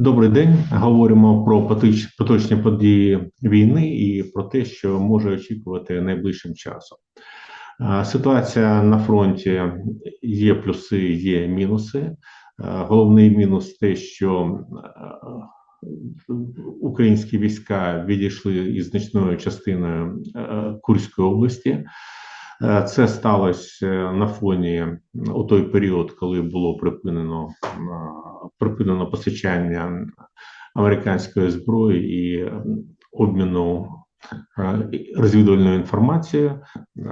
Добрий день. Говоримо про поточ- поточні події війни і про те, що може очікувати найближчим часом. Е, Ситуація на фронті є плюси, є мінуси. Е, Головний мінус те, що е, українські війська відійшли із значною частиною Курської області. Е, Це сталося е, на фоні у той період, коли було припинено е, припинено постачання американської зброї і обміну розвідувальною інформацією,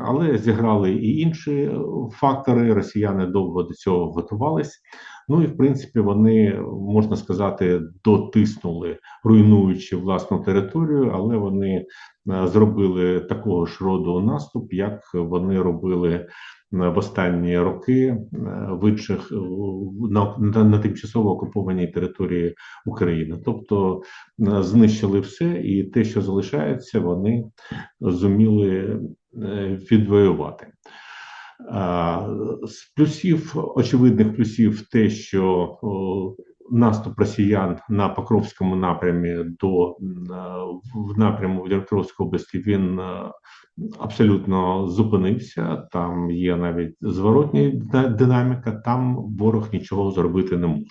але зіграли і інші фактори. Росіяни довго до цього готувались. Ну і в принципі вони можна сказати дотиснули, руйнуючи власну територію, але вони е, зробили такого ж роду наступ, як вони робили е, в останні роки е, в інших на, на, на тимчасово окупованій території України. Тобто знищили все, і те, що залишається, вони зуміли відвоювати. З плюсів, очевидних плюсів, те, що наступ росіян на Покровському напрямі до в напряму в області він абсолютно зупинився. Там є навіть зворотня динаміка, там ворог нічого зробити не може.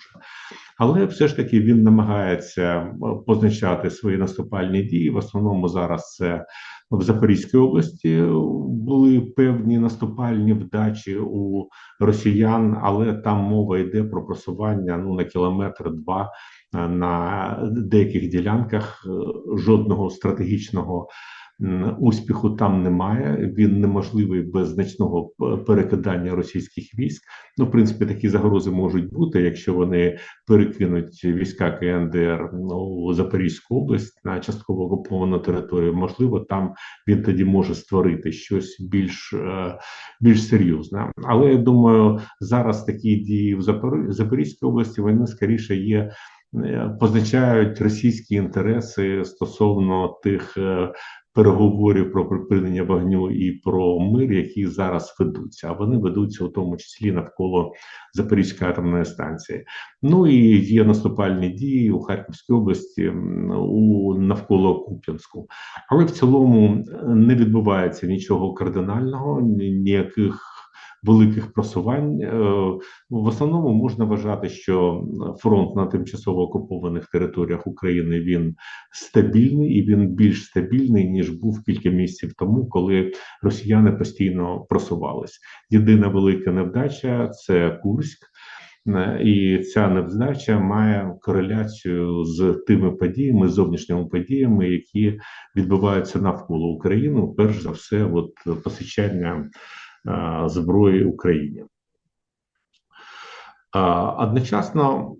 Але все ж таки він намагається позначати свої наступальні дії. В основному зараз це в Запорізькій області були певні наступальні вдачі у росіян, але там мова йде про просування ну на кілометр-два е, на деяких ділянках. Е, Жодного стратегічного успіху там немає. Він неможливий без значного перекидання російських військ. Ну, в принципі, такі загрози можуть бути, якщо вони перекинуть війська КНДР ну, у Запорізьку область на частково окуповану територію. Можливо, там він тоді може створити щось більш, е, більш серйозне. Але я думаю, зараз такі дії в Запор- Запорізькій області вони скоріше є. е, Позначають російські інтереси стосовно тих е, переговорів про припинення вогню і про мир, які зараз ведуться. А вони ведуться у тому числі навколо Запорізької атомної станції. Ну і є наступальні дії у Харківській області у навколо Куп'янську. Але в цілому е, не відбувається нічого кардинального, ніяких великих просувань. Е, В основному можна вважати, що фронт на тимчасово окупованих територіях України він стабільний і він більш стабільний ніж був кілька місяців тому, коли росіяни постійно просувались. Єдина велика невдача це Курськ. Е, І ця невдача має кореляцію з тими подіями, зовнішніми подіями, які відбуваються навколо України. Перш за все, от постачання е, зброї Україні. Одночасно,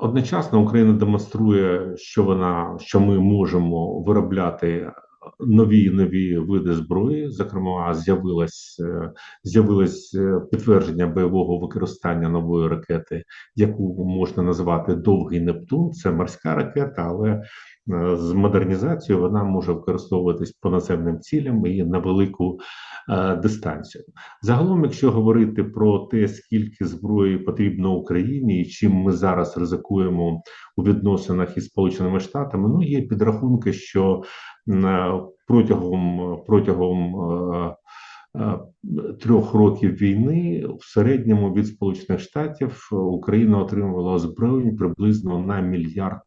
одночасно Україна демонструє, що вона що ми можемо виробляти нові нові види зброї. Зокрема, з'явилось е, з'явилось е, підтвердження бойового використання нової ракети, яку можна назвати довгий Нептун. Це морська ракета, але е, з модернізацією вона може використовуватись по наземним цілям і на велику е, дистанцію. Загалом, якщо говорити про те, скільки зброї потрібно Україні і чим ми зараз ризикуємо у відносинах із Сполученими Штатами, ну є підрахунки, що е, протягом протягом е, е, трьох років війни в середньому від Сполучених Штатів Україна отримувала озброєнь приблизно на мільярд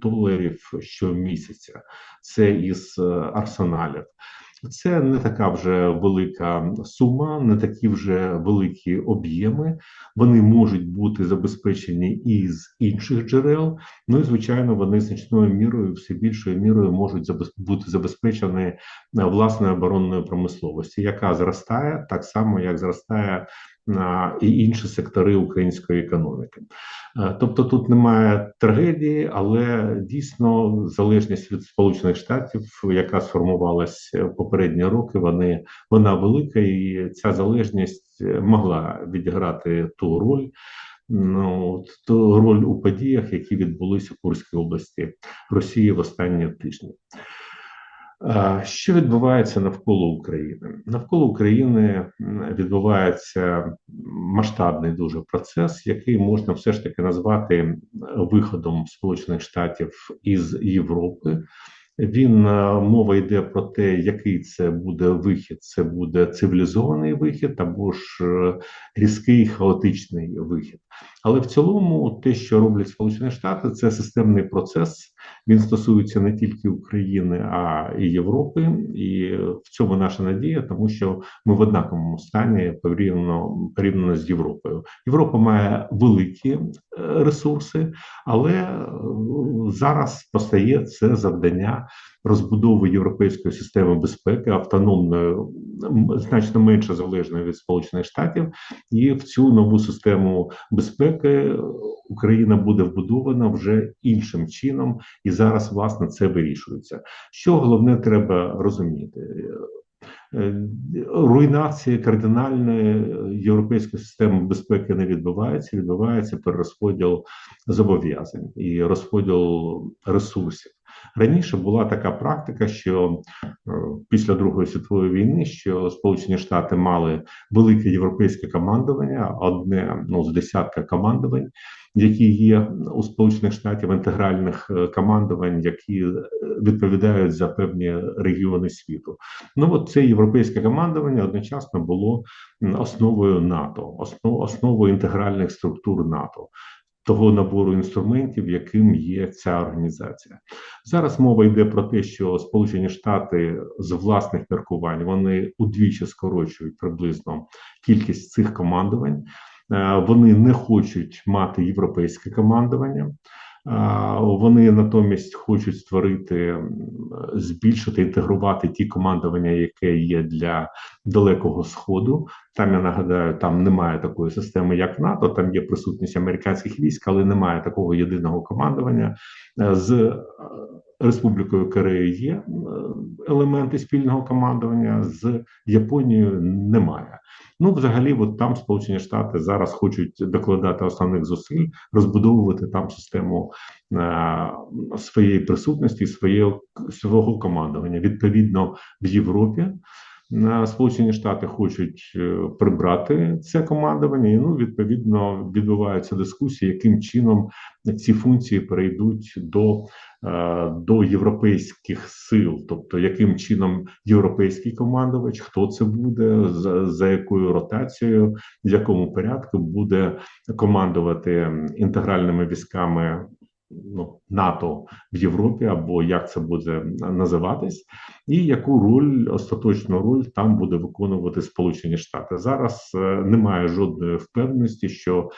доларів щомісяця. Це із арсеналів. Це не така вже велика сума, не такі вже великі об'єми. Вони можуть бути забезпечені із інших джерел. Ну і звичайно, вони значною мірою, все більшою мірою можуть бути забезпечені е, власною оборонною промисловості, яка зростає так само, як зростає і інші сектори української економіки. Е, Тобто тут немає трагедії, але дійсно залежність від Сполучених Штатів, яка сформувалась е, попередні роки, вони вона велика, і ця залежність могла відіграти ту роль. Ну, ту роль у подіях, які відбулися в Курській області Росії в останні тижні. Що відбувається навколо України? Навколо України відбувається масштабний дуже процес, який можна все ж таки назвати виходом Сполучених Штатів із Європи. Він е, мова йде про те, який це буде вихід. Це буде цивілізований вихід або ж е, різкий хаотичний вихід. Але в цілому, те, що роблять Сполучені Штати, це системний процес. Він стосується не тільки України, а і Європи, і в цьому наша надія, тому що ми в однаковому стані порівняно порівняно з Європою. Європа має великі е, ресурси, але зараз постає це завдання розбудови європейської системи безпеки, автономною, значно менше залежною від Сполучених Штатів, і в цю нову систему безпеки Україна буде вбудована вже іншим чином, і зараз власне це вирішується. Що головне треба розуміти. Е, руйнація кардинальної європейської системи безпеки не відбувається. Відбувається перерозподіл зобов'язань і розподіл ресурсів. Раніше була така практика, що е, після Другої світової війни що Сполучені Штати мали велике європейське командування, одне ну з десятка командувань, які є у Сполучених Штатів інтегральних е, командувань, які е, відповідають за певні регіони світу. Ну от це європейське командування одночасно було основою НАТО, основою інтегральних структур НАТО того набору інструментів, яким є ця організація. Зараз мова йде про те, що Сполучені Штати з власних міркувань вони удвічі скорочують приблизно кількість цих командувань. Е, вони не хочуть мати європейське командування. Вони натомість хочуть створити, збільшити, інтегрувати ті командування, яке є для далекого сходу. Там я нагадаю, там немає такої системи, як НАТО. Там є присутність американських військ, але немає такого єдиного командування е, з е, Республікою Корея є е, елементи спільного командування з Японією немає. Ну, взагалі, от там Сполучені Штати зараз хочуть докладати основних зусиль, розбудовувати там систему е, своєї присутності, своєї свого командування. Відповідно, в Європі Сполучені Штати хочуть е, прибрати це командування, і ну відповідно відбуваються дискусії, яким чином ці функції перейдуть до е, до європейських сил, тобто яким чином європейський командувач, хто це буде, за, за якою ротацією, в якому порядку буде командувати інтегральними військами ну, НАТО в Європі, або як це буде називатись, і яку роль остаточну роль там буде виконувати Сполучені Штати. Зараз е, немає жодної впевненості, що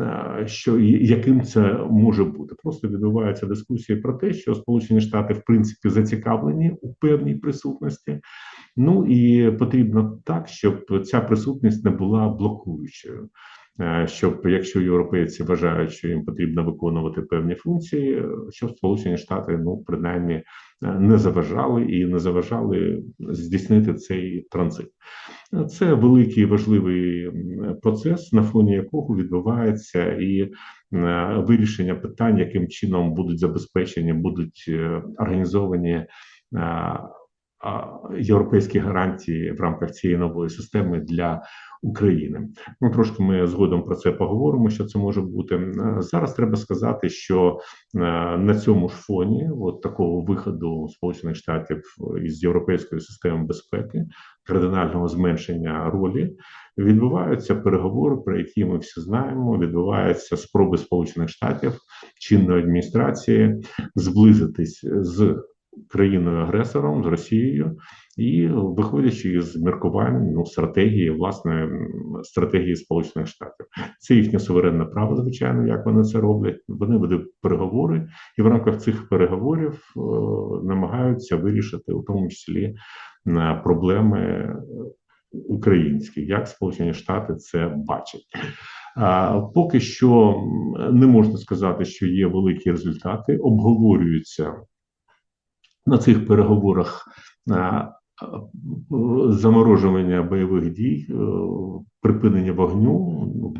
е, що яким це може бути. Просто відбуваються дискусії про те, що Сполучені Штати в принципі зацікавлені у певній присутності. Ну і потрібно так, щоб ця присутність не була блокуючою. Е, щоб якщо європейці вважають, що їм потрібно виконувати певні функції, щоб Сполучені Штати ну принаймні е, не заважали і не заважали здійснити цей транзит. Це великий важливий процес, на фоні якого відбувається і е, вирішення питань, яким чином будуть забезпечені, будуть організовані європейські гарантії в рамках цієї нової системи для України. Ну трошки ми згодом про це поговоримо. Що це може бути зараз? Треба сказати, що е, на цьому ж фоні от такого виходу Сполучених Штатів із європейської системи безпеки, кардинального зменшення ролі. Відбуваються переговори, про які ми всі знаємо. Відбуваються спроби Сполучених Штатів чинної адміністрації зблизитись з країною-агресором з Росією, і виходячи з міркувань ну, стратегії, власне, стратегії Сполучених Штатів, це їхнє суверенне право, звичайно, як вони це роблять. Вони ведуть переговори, і в рамках цих переговорів е, намагаються вирішити, у тому числі е, проблеми. Українські, як Сполучені Штати це бачать, поки що не можна сказати, що є великі результати, обговорюються на цих переговорах заморожування бойових дій, е, припинення вогню ну,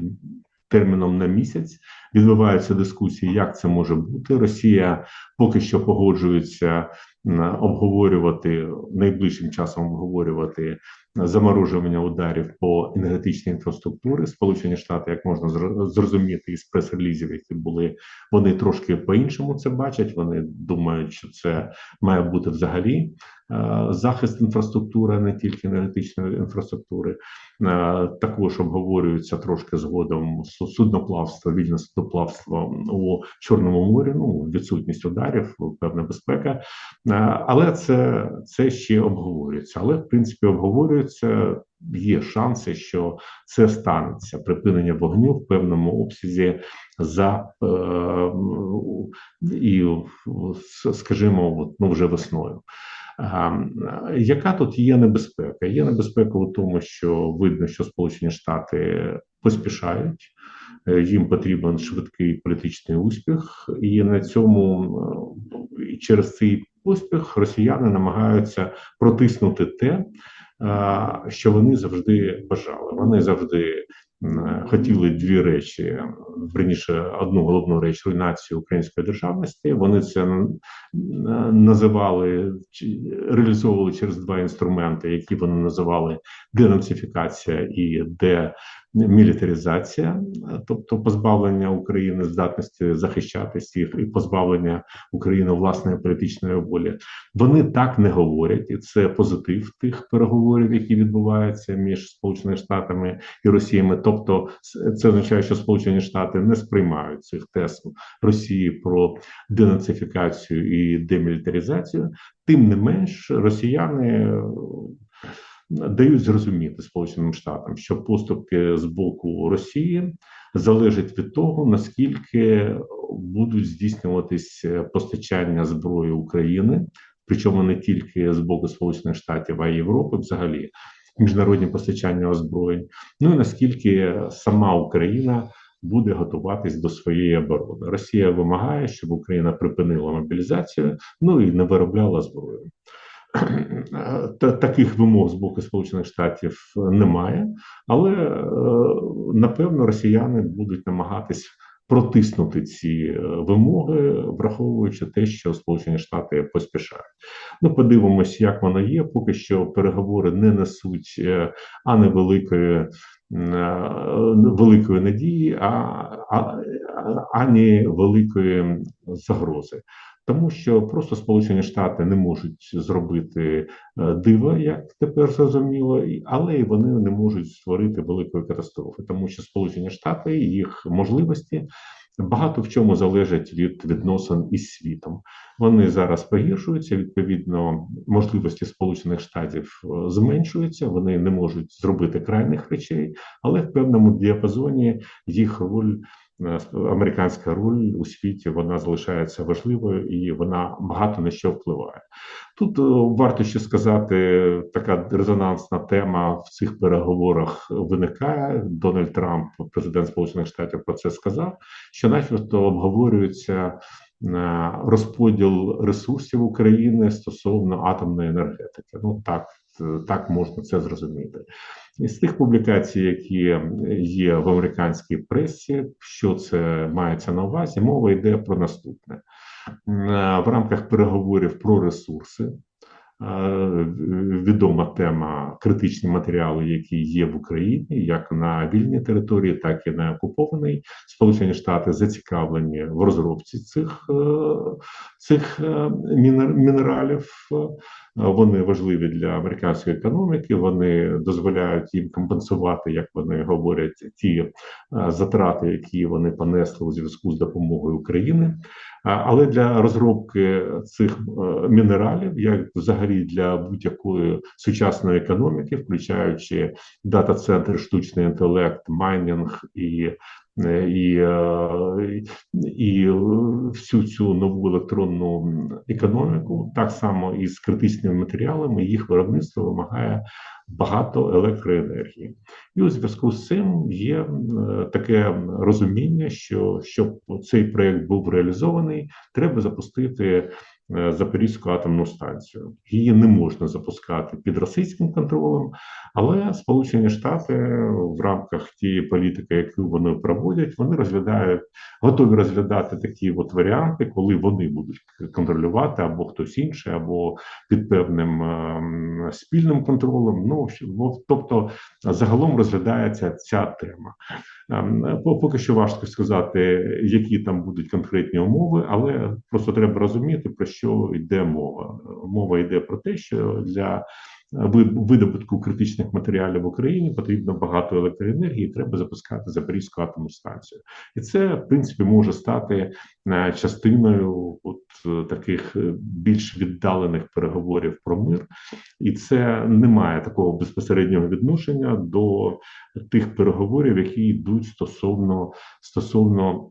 терміном на місяць. Відбуваються дискусії, як це може бути. Росія поки що погоджується обговорювати найближчим часом обговорювати заморожування ударів по енергетичній інфраструктурі. Сполучені Штати, як можна зрозуміти із прес-релізів, які були, вони трошки по-іншому це бачать. Вони думають, що це має бути взагалі Е, захист інфраструктури, не тільки енергетичної інфраструктури, е, також обговорюється трошки згодом судноплавство, вільне судноплавство у Чорному морі. Ну відсутність ударів, певна безпека, е, але це це ще обговорюється. Але в принципі обговорюється. Є шанси, що це станеться припинення вогню в певному обсязі за е, і, скажімо, ну вже весною. Яка тут є небезпека? Є небезпека у тому, що видно, що Сполучені Штати поспішають, е, їм потрібен швидкий політичний успіх, і на цьому через цей успіх росіяни намагаються протиснути те, що вони завжди бажали. Вони завжди хотіли дві речі: верніше, одну головну реч руйнацію української державності. Вони це називали реалізовували через два інструменти, які вони називали денацифікація і де мілітаризація, тобто позбавлення України здатності захищатися і позбавлення України власної політичної волі. Вони так не говорять, і це позитив тих переговорів, які відбуваються між Сполученими Штатами і Росіями. Тобто, це означає, що Сполучені Штати не сприймають цих тез Росії про денацифікацію і демілітаризацію. Тим не менш, росіяни дають зрозуміти Сполученим Штатам, що поступки з боку Росії залежать від того, наскільки будуть здійснюватись постачання зброї України, причому не тільки з боку Сполучених Штатів, а й Європи, взагалі міжнародні постачання озброєнь. Ну і наскільки сама Україна. Буде готуватись до своєї оборони. Росія вимагає, щоб Україна припинила мобілізацію, ну і не виробляла зброю таких вимог з боку Сполучених Штатів немає, але е, напевно росіяни будуть намагатись протиснути ці е, вимоги, враховуючи те, що Сполучені Штати поспішають. Ну, подивимось, як воно є. Поки що переговори не несуть е, ані великої. Великої надії, а, а ані великої загрози тому що просто Сполучені Штати не можуть зробити е, дива, як тепер зрозуміло, але і вони не можуть створити великої катастрофи, тому що Сполучені Штати їх можливості. Багато в чому залежать від відносин із світом. Вони зараз погіршуються. Відповідно, можливості Сполучених Штатів е, зменшуються. Вони не можуть зробити крайних речей, але в певному діапазоні їх роль американська роль у світі вона залишається важливою і вона багато на що впливає. Тут е, варто ще сказати, така резонансна тема в цих переговорах виникає. Дональд Трамп, президент Сполучених Штатів, про це сказав. Що начебто обговорюється е, розподіл ресурсів України стосовно атомної енергетики. Ну так, так можна це зрозуміти. Із тих публікацій, які є в американській пресі, що це мається на увазі, мова йде про наступне в рамках переговорів про ресурси. Відома тема критичні матеріали, які є в Україні, як на вільній території, так і на окупованій. Сполучені Штати зацікавлені в розробці цих е, цих е, мінералів. Вони важливі для американської економіки. Вони дозволяють їм компенсувати, як вони говорять, ті е, затрати, які вони понесли у зв'язку з допомогою України. Але для розробки цих е, мінералів, як взагалі для будь-якої сучасної економіки, включаючи дата-центр, штучний інтелект, майнінг і Е, і е, і всю цю нову електронну економіку, так само і з критичними матеріалами, їх виробництво вимагає багато електроенергії, і у зв'язку з цим є таке розуміння, що щоб цей проект був реалізований, треба запустити Запорізьку атомну станцію. Її не можна запускати під російським контролем, але Сполучені Штати в рамках тієї політики, яку вони проводять, вони розглядають, готові розглядати такі от варіанти, коли вони будуть контролювати або хтось інший, або під певним ем, спільним контролем. Ну тобто загалом розглядається ця тема. Ем, поки що важко сказати, які там будуть конкретні умови, але просто треба розуміти, про що йде мова. Мова йде про те, що для видобутку критичних матеріалів в Україні потрібно багато електроенергії, треба запускати Запорізьку атомну станцію, і це в принципі може стати е, частиною от е, таких е, більш віддалених переговорів про мир, і це не має такого безпосереднього відношення до тих переговорів, які йдуть стосовно стосовно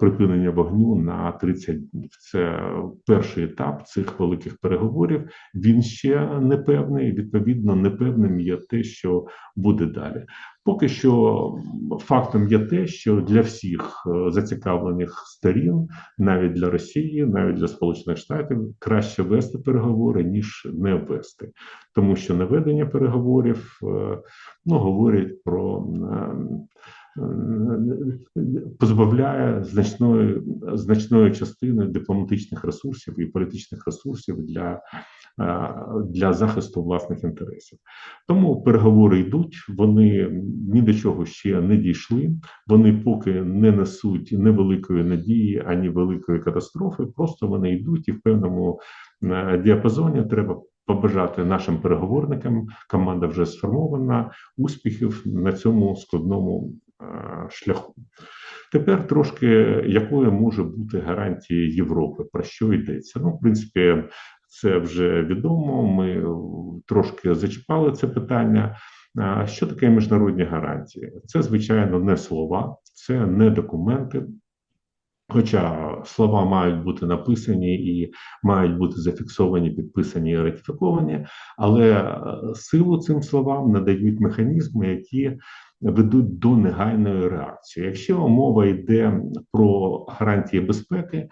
припинення вогню на 30 днів. Це перший етап цих великих переговорів. Він ще не певний і відповідно непевним є те, що буде далі. Поки що фактом є те, що для всіх е, зацікавлених сторін, навіть для Росії, навіть для Сполучених Штатів, краще вести переговори ніж не вести, тому що наведення переговорів е, ну говорять про позбавляє значної значної частини дипломатичних ресурсів і політичних ресурсів для для захисту власних інтересів. Тому переговори йдуть, вони ні до чого ще не дійшли. Вони поки не несуть невеликої надії ані великої катастрофи. Просто вони йдуть, і в певному діапазоні треба. Побажати нашим переговорникам команда вже сформована успіхів на цьому складному шляху. Тепер трошки якою може бути гарантія Європи, про що йдеться? Ну, в принципі, це вже відомо. Ми трошки зачіпали це питання. Що таке міжнародні гарантії? Це, звичайно, не слова, це не документи. Хоча слова мають бути написані і мають бути зафіксовані, підписані і ратифіковані, але е, силу цим словам надають механізми, які ведуть до негайної реакції. Якщо мова йде про гарантії безпеки,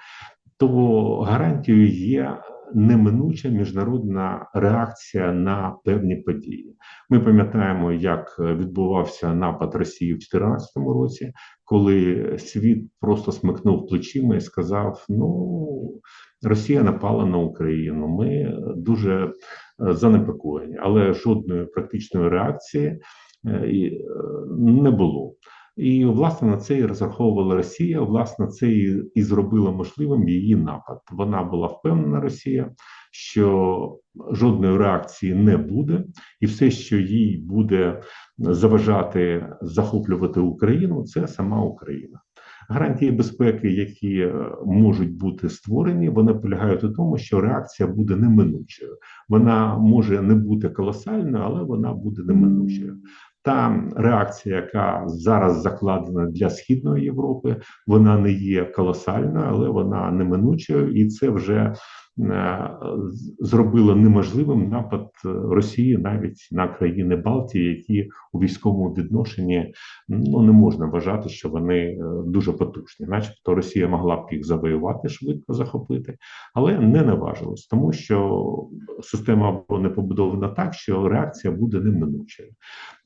то гарантією є неминуча міжнародна реакція на певні події. Ми пам'ятаємо, як відбувався напад Росії в 2014 році, коли світ просто смикнув плечима і сказав: Ну, Росія напала на Україну. Ми дуже е, занепокоєні, але жодної практичної реакції е, е, не було. І власне на це і розраховувала Росія. Власне, це і, і зробило можливим її напад. Вона була впевнена, Росія, що жодної реакції не буде, і все, що їй буде заважати захоплювати Україну, це сама Україна. Гарантії безпеки, які е, можуть бути створені, вони полягають у тому, що реакція буде неминучою. Вона може не бути колосальною, але вона буде неминучою. Та реакція, яка зараз закладена для східної Європи, вона не є колосальною, але вона неминучою, і це вже Е, зробило неможливим напад Росії навіть на країни Балтії, які у військовому відношенні ну не можна вважати, що вони е, дуже потужні, начебто Росія могла б їх завоювати швидко захопити, але не наважилась, тому що система оборони побудована так, що реакція буде неминучою.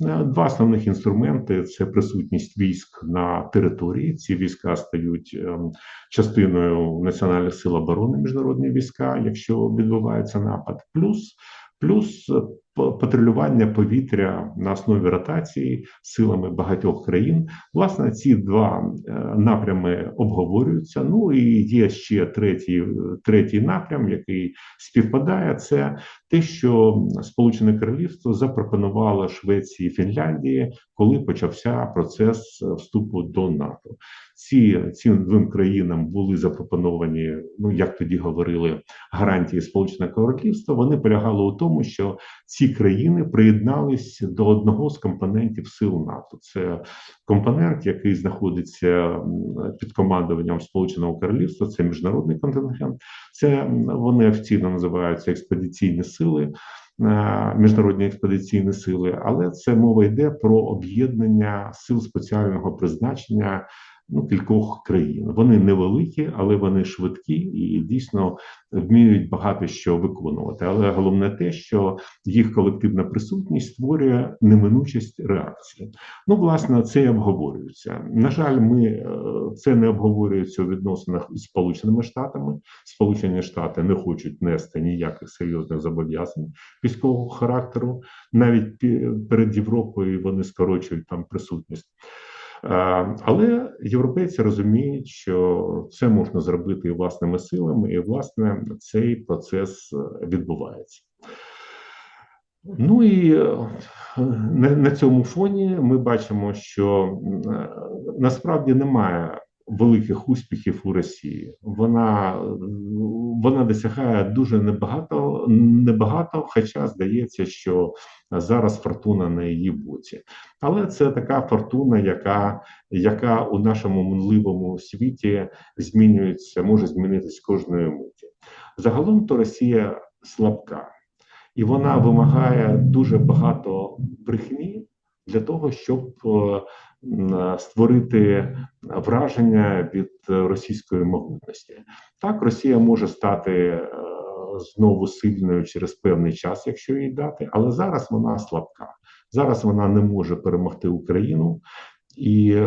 Е, два основних інструменти це присутність військ на території. Ці війська стають ем, частиною національних сил оборони міжнародні війська, якщо відбувається напад, плюс плюс патрулювання повітря на основі ротації силами багатьох країн. Власне, ці два е, напрями обговорюються. Ну і є ще третій третій напрям, який співпадає. Це те, що Сполучене Королівство запропонувало Швеції і Фінляндії, коли почався процес вступу до НАТО. Ці цим двом країнам були запропоновані, ну як тоді говорили, гарантії Сполученого Королівства. Вони полягали у тому, що ці країни приєдналися до одного з компонентів сил НАТО. Це компонент, який знаходиться під командуванням Сполученого Королівства. Це міжнародний контингент. Це вони офіційно називаються експедиційні сили. Е, міжнародні експедиційні сили, але це мова йде про об'єднання сил спеціального призначення ну, кількох країн. Вони невеликі, але вони швидкі і дійсно вміють багато що виконувати. Але головне те, що їх колективна присутність створює неминучість реакції. Ну, власне, це і обговорюється. На жаль, ми е, це не обговорюється у відносинах із Сполученими Штатами. Сполучені Штати не хочуть нести ніяких серйозних зобов'язань військового характеру. Навіть перед Європою вони скорочують там присутність. Е, Але європейці розуміють, що це можна зробити і власними силами, і власне цей процес е, відбувається. Ну і е, на, цьому фоні ми бачимо, що насправді немає великих успіхів у Росії. Вона, вона досягає дуже небагато, небагато, хоча здається, що зараз фортуна на її боці. Але це така фортуна, яка, яка у нашому минливому світі змінюється, може змінитись кожної миті. Загалом то Росія слабка, і вона вимагає дуже багато брехні для того, щоб е, створити враження від російської могутності. Так, Росія може стати е, знову сильною через певний час, якщо їй дати, але зараз вона слабка. Зараз вона не може перемогти Україну і,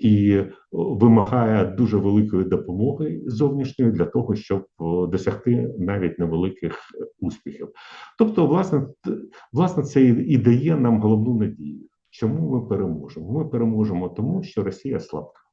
і вимагає дуже великої допомоги зовнішньої для того, щоб е, досягти навіть невеликих успіхів. Тобто, власне, власне, це і дає нам головну надію. Чому ми переможемо? Ми переможемо тому, що Росія слабка.